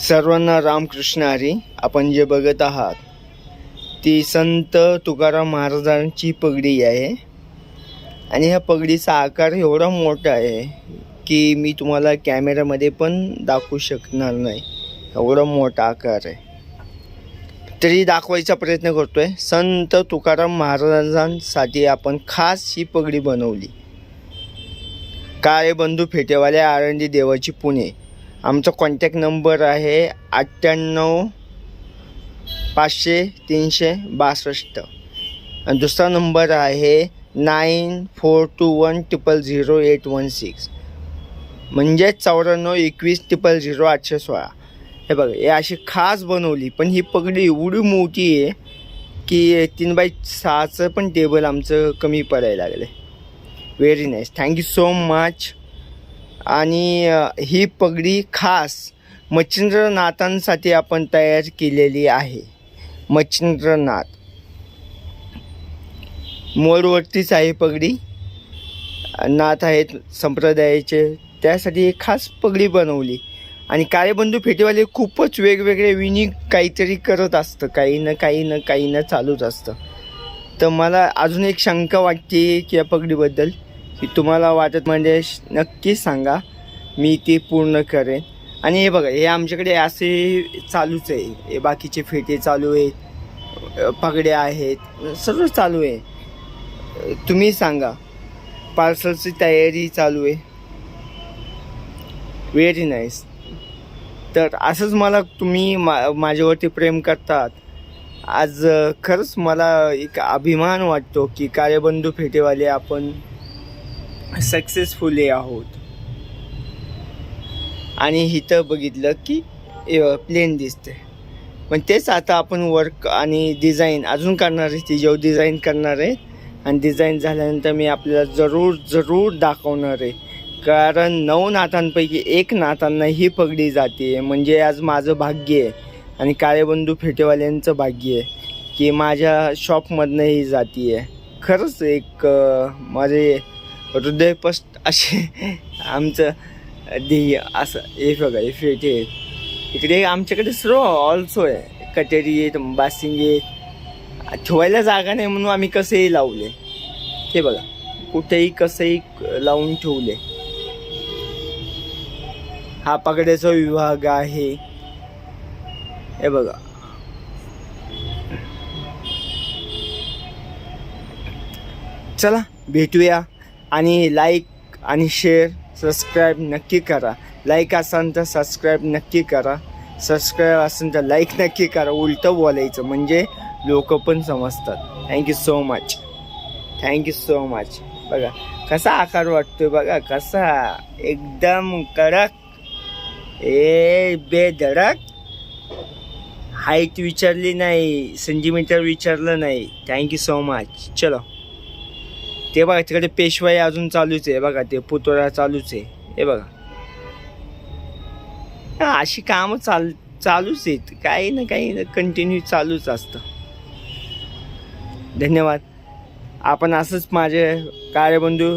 सर्वांना रामकृष्ण हरी. आपण जे बघत आहात ती संत तुकाराम महाराजांची पगडी आहे. आणि ह्या पगडीचा आकार एवढा मोठा आहे की मी तुम्हाला कॅमेऱ्यामध्ये पण दाखवू शकणार नाही. एवढा मोठा आकार आहे. तरी दाखवायचा प्रयत्न करतोय. संत तुकाराम महाराजांसाठी आपण खास ही पगडी बनवली. काळे बंधू फेटेवाले आळंदी देवाची पुणे. आमचा कॉन्टॅक्ट नंबर आहे अठ्ठ्याण्णव पाचशे तीनशे बासष्ट. आणि दुसरा नंबर आहे nine four two one triple zero eight one six म्हणजे चौऱ्याण्णव एकवीस ट्रिपल झिरो आठशे सोळा. हे बघा हे अशी खास बनवली पण ही पगडी एवढी मोठी आहे की तीन बाय सहाचं पण टेबल आमचं कमी पडायला लागलं very nice thank you so much आणि ही पगडी खास मच्छिंद्रनाथांसाठी आपण तयार केलेली आहे. मच्छिंद्रनाथ. मोरवरतीच आहे पगडी. नाथ आहेत संप्रदायाचे. त्यासाठी एक खास पगडी बनवली. आणि कार्यबंधू फेटेवाले खूपच वेगवेगळे विनी काहीतरी करत असतं. काही ना काही ना काही ना चालूच असतं. तर मला अजून एक शंका वाटते की या पगडीबद्दल. की तुम्हाला वाटत म्हणजे नक्कीच नक्की सांगा. मी ती पूर्ण करेन. आणि हे बघा हे आमच्याकडे असे चालूच आहे. हे बाकीचे फेटे चालू आहेत. पगड्या आहेत. सर्व चालू आहे. तुम्ही सांगा. पार्सलची तयारी चालू आहे. व्हेरी नाईस तर असंच मला तुम्ही मा माझ्यावरती प्रेम करतात. आज खरंच मला एक अभिमान वाटतो की कार्यबंधू फेटेवाले आपण सक्सेसफुली आहोत. आणि इथं बघितलं की प्लेन दिसते पण तेच आता आपण वर्क आणि डिझाईन अजून करणार आहे ती जेव डिझाईन करणार आहे आणि डिझाईन झाल्यानंतर मी आपल्याला जरूर जरूर दाखवणार आहे. कारण नऊ नातांपैकी एक नातांना ही पगडी जाते. म्हणजे आज माझं भाग्य आहे आणि काळेबंधू फेटेवाल्यांचं भाग्य आहे की माझ्या शॉपमधनं ही जाती आहे खरंच एक माझे हृदयपष्ट असे आमचं ध्येय असं. हे बघा हे फेटे इकडे आमच्याकडे सर्व ऑल्सो आहे. कटेरी आहेत बासिंग आहेत. ठेवायला जागा नाही म्हणून आम्ही कसंही लावले. हे बघा कुठेही कसंही लावून ठेवले. हा पगड्याचा विभाग आहे. हे बघा. चला भेटूया. आणि लाईक आणि शेअर सबस्क्राईब नक्की करा. लाईक असेल तर सबस्क्राईब नक्की करा. सबस्क्राईब असेल तर लाईक नक्की करा. उलटं बोलायचं म्हणजे लोक पण समजतात. Thank you so much thank you so much बघा कसा आकार वाटतोय बघा कसा एकदम कडक ए बेधडक. हाईट विचारली नाही सेंटीमीटर विचारलं नाही. थँक्यू सो मच चलो. ते बघा तिकडे पेशवाई अजून चालूच आहे बघा ते पुतळा चालूच आहे. हे बघा. अशी कामं चाल चालूच आहेत. काही ना काही ना कंटिन्यू चालूच असतं. धन्यवाद. आपण असंच माझे कार्यबंधू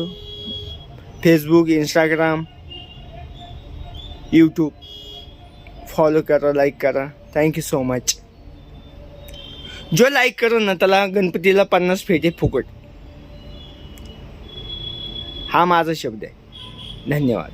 फेसबुक इंस्टाग्राम यूट्यूब फॉलो करा लाईक करा. थँक्यू सो मच जो लाईक करो ना त्याला गणपतीला पन्नास फेटे फुकट. हा माझा शब्द आहे. धन्यवाद.